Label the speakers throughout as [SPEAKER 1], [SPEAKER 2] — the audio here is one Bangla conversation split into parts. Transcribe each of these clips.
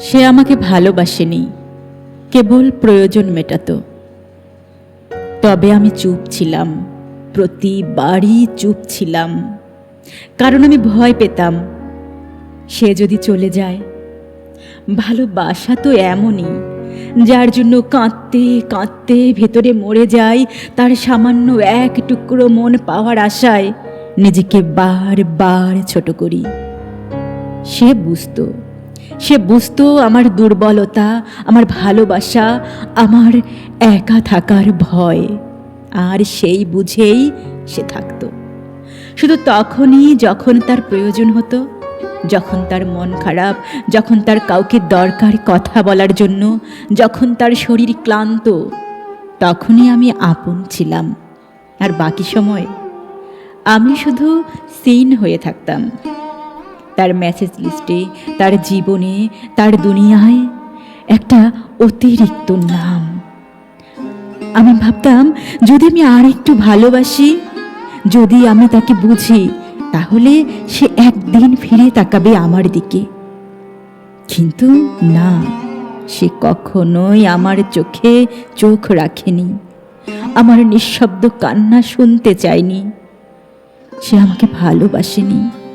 [SPEAKER 1] সে আমাকে ভালোবাসেনি, কেবল প্রয়োজন মেটাতো। তবে আমি চুপ ছিলাম, প্রতিবারই চুপ ছিলাম। কারণ আমি ভয় পেতাম, সে যদি চলে যায়। ভালোবাসা তো এমনই, যার জন্য কাঁদতে কাঁদতে ভেতরে মরে যায় তার সামান্য এক টুকরো মন পাওয়ার আশায় নিজেকে বারবার ছোট করি। সে বুঝতো সে বুঝতো আমার দুর্বলতা, আমার ভালোবাসা, আমার একা থাকার ভয়। আর সেই বুঝেই সে থাকতো। শুধু তখনই যখন তার প্রয়োজন হতো, যখন তার মন খারাপ, যখন তার কাউকে দরকার কথা বলার জন্য, যখন তার শরীর ক্লান্ত, তখনই আমি আপন ছিলাম। আর বাকি সময় আমি শুধু সিন হয়ে থাকতাম। তার মেসেজ লিস্টে তার জীবনে, তার দুনিয়ায় একটা অতিরিক্ত নাম। আমি ভাবতাম, যদি আমি আর একটু ভালোবাসি, যদি আমি তাকে বুঝি, তাহলে সে একদিন ফিরে তাকাবে আমার দিকে। কিন্তু না, সে কখনোই আমার চোখে চোখ রাখেনি। আমার নিঃশব্দ কান্না শুনতে চায়নি। সে আমাকে ভালোবাসেনি।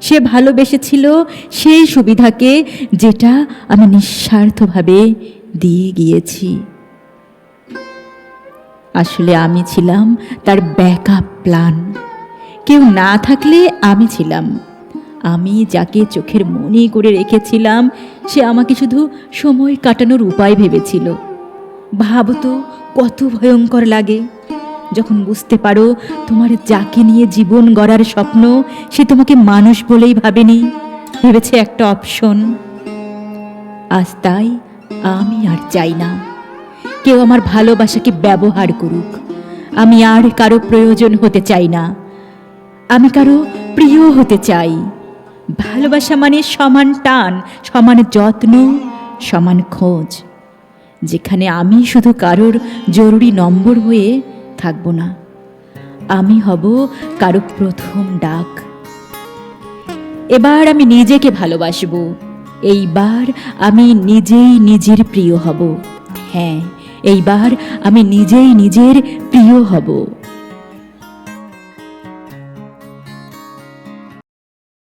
[SPEAKER 1] সে ভালোবেসেছিল সেই সুবিধাকে যেটা আমি নিঃস্বার্থভাবে দিয়ে গিয়েছি। আসলে আমি ছিলাম তার ব্যাকআপ প্ল্যান কেউ না থাকলে আমি ছিলাম। আমি যাকে চোখের মনে করে রেখেছিলাম, সে আমাকে শুধু সময় কাটানোর উপায় ভেবেছিল। ভাবতো কত ভয়ঙ্কর লাগে। যখন বুঝতে পারো তোমার যাকে নিয়ে জীবন গড়ার স্বপ্ন, সে তোমাকে মানুষ বলেই ভাবেনি। ভেবেছে একটা অপশন আজ তাই আমি আর চাই না। কেউ আমার ভালোবাসাকে ব্যবহার করুক। আমি আর কারও প্রয়োজন হতে চাই না। আমি কারও প্রিয় হতে চাই। ভালোবাসা মানে সমান টান, সমান যত্ন, সমান খোঁজ। যেখানে আমি শুধু কারোর জরুরি নম্বর হয়ে থাকব না। আমি হব কারও প্রথম ডাক। এবার আমি নিজেকে ভালোবাসবো। এইবার আমি নিজেই নিজের প্রিয় হব। হ্যাঁ এইবার আমি নিজেই নিজের প্রিয় হব।